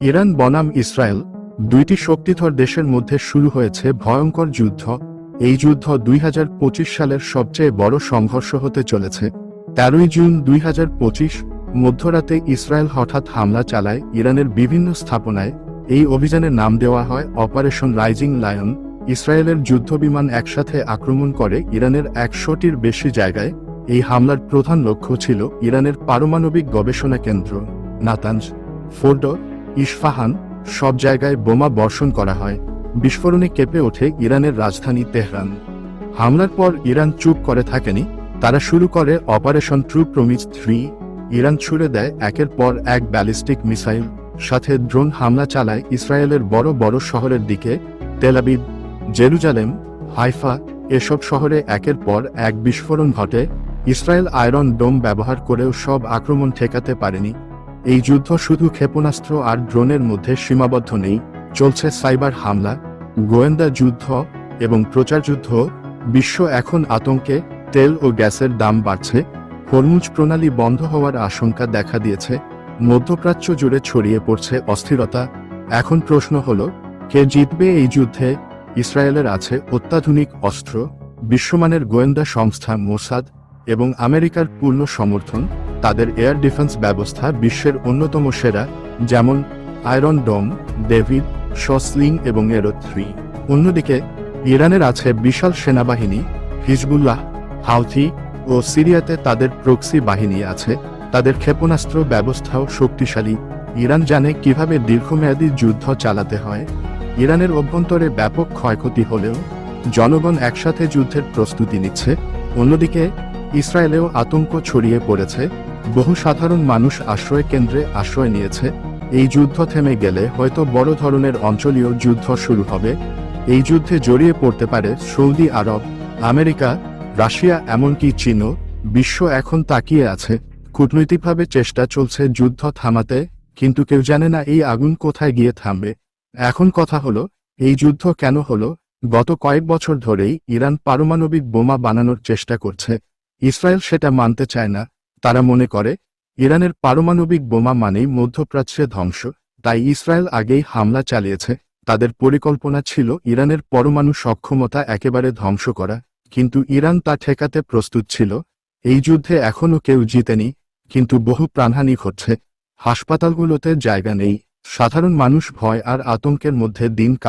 Iran বনাম Israel দুইটি শক্তিধর দেশের মধ্যে শুরু হয়েছে ভয়ঙ্কর যুদ্ধ। এই যুদ্ধ দুই হাজার পঁচিশ সালের সবচেয়ে বড় সংঘর্ষ হতে চলেছে। তেরোই জুন দুই হাজার পঁচিশ মধ্যরাতে ইসরায়েল হঠাৎ হামলা চালায় ইরানের বিভিন্ন স্থাপনায়। এই অভিযানের নাম দেওয়া হয় অপারেশন রাইজিং লায়ন। ইসরায়েলের যুদ্ধবিমান একসাথে আক্রমণ করে ইরানের একশোটির বেশি জায়গায়। এই হামলার প্রধান লক্ষ্য ছিল ইরানের পারমাণবিক গবেষণা কেন্দ্র। নাতাঞ্জ ফোর্ডো ইস্ফাহান সব জায়গায় বোমা বর্ষণ করা হয়। বিস্ফোরণে কেঁপে ওঠে ইরানের রাজধানী তেহরান। হামলার পর ইরান চুপ করে থাকেনি। তারা শুরু করে operation true promise three. Iran ছুড়ে দেয় একের পর এক ব্যালিস্টিক মিসাইল। সাথে ড্রোন হামলা চালায় ইসরায়েলের বড় বড় শহরের দিকে। তেলাবিব জেরুজালেম, হাইফা এসব শহরে একের পর এক বিস্ফোরণ ঘটে। ইসরায়েল আয়রন ডোম ব্যবহার করেও সব আক্রমণ ঠেকাতে পারেনি। এই যুদ্ধ শুধু ক্ষেপণাস্ত্র আর ড্রোনের মধ্যে সীমাবদ্ধ নেই, চলছে সাইবার হামলা, গোয়েন্দা যুদ্ধ এবং প্রচার যুদ্ধ, বিশ্ব এখন আতঙ্কে, তেল ও গ্যাসের দাম বাড়ছে, হরমুজ প্রণালী বন্ধ হওয়ার আশঙ্কা দেখা দিয়েছে, মধ্যপ্রাচ্য জুড়ে ছড়িয়ে পড়ছে অস্থিরতা। এখন প্রশ্ন হল, কে জিতবে এই যুদ্ধে? ইসরায়েলের আছে অত্যাধুনিক অস্ত্র, বিশ্বমানের গোয়েন্দা সংস্থা মোসাদ এবং আমেরিকার পূর্ণ সমর্থন। তাদের এয়ার ডিফেন্স ব্যবস্থা বিশ্বের অন্যতম সেরা, যেমন আয়রন ডোম, ডেভিড, শসলিং এবং এরো থ্রি। অন্যদিকে, ইরানের আছে বিশাল সেনাবাহিনী, হিজবুল্লাহ, হাউথি ও সিরিয়াতে তাদের প্রক্সি বাহিনী আছে। তাদের ক্ষেপণাস্ত্র ব্যবস্থাও শক্তিশালী। ইরান জানে কীভাবে দীর্ঘমেয়াদী যুদ্ধ চালাতে হয়। ইরানের অভ্যন্তরে ব্যাপক ক্ষয়ক্ষতি হলেও, জনগণ একসাথে যুদ্ধের প্রস্তুতি নিচ্ছে। অন্যদিকে, ইসরায়েলেও আতঙ্ক ছড়িয়ে পড়েছে। বহু সাধারণ মানুষ আশ্রয় কেন্দ্রে আশ্রয় নিয়েছে। এই যুদ্ধ থেমে গেলে হয়তো বড় ধরনের অঞ্চলীয় যুদ্ধ শুরু হবে। এই যুদ্ধে জড়িয়ে পড়তে পারে সৌদি আরব, আমেরিকা, রাশিয়া এমনকি চীনও। বিশ্ব এখন তাকিয়ে আছে। কূটনৈতিকভাবে চেষ্টা চলছে যুদ্ধ থামাতে, কিন্তু কেউ জানে না এই আগুন কোথায় গিয়ে থামবে। এখন কথা হলো, এই যুদ্ধ কেন হলো? গত কয়েক বছর ধরেই ইরান পারমাণবিক বোমা বানানোর চেষ্টা করছে। ইসরায়েল সেটা মানতে চায় না। তারা মনে করে, ইরানের পারমাণবিক বোমা মানেই মধ্যপ্রাচ্যে ধ্বংস, তাই ইসরায়েল আগেই হামলা চালিয়েছে, তাদের পরিকল্পনা ছিল ইরানের পরমাণু সক্ষমতা একেবারে ধ্বংস করা, কিন্তু ইরান তা ঠেকাতে প্রস্তুত ছিল, এই যুদ্ধে এখনও কেউ জিতেনি, কিন্তু বহু প্রাণহানি ঘটছে, হাসপাতালগুলোতে জায়গা নেই, সাধারণ মানুষ ভয় আর আতঙ্কের মধ্যে দিন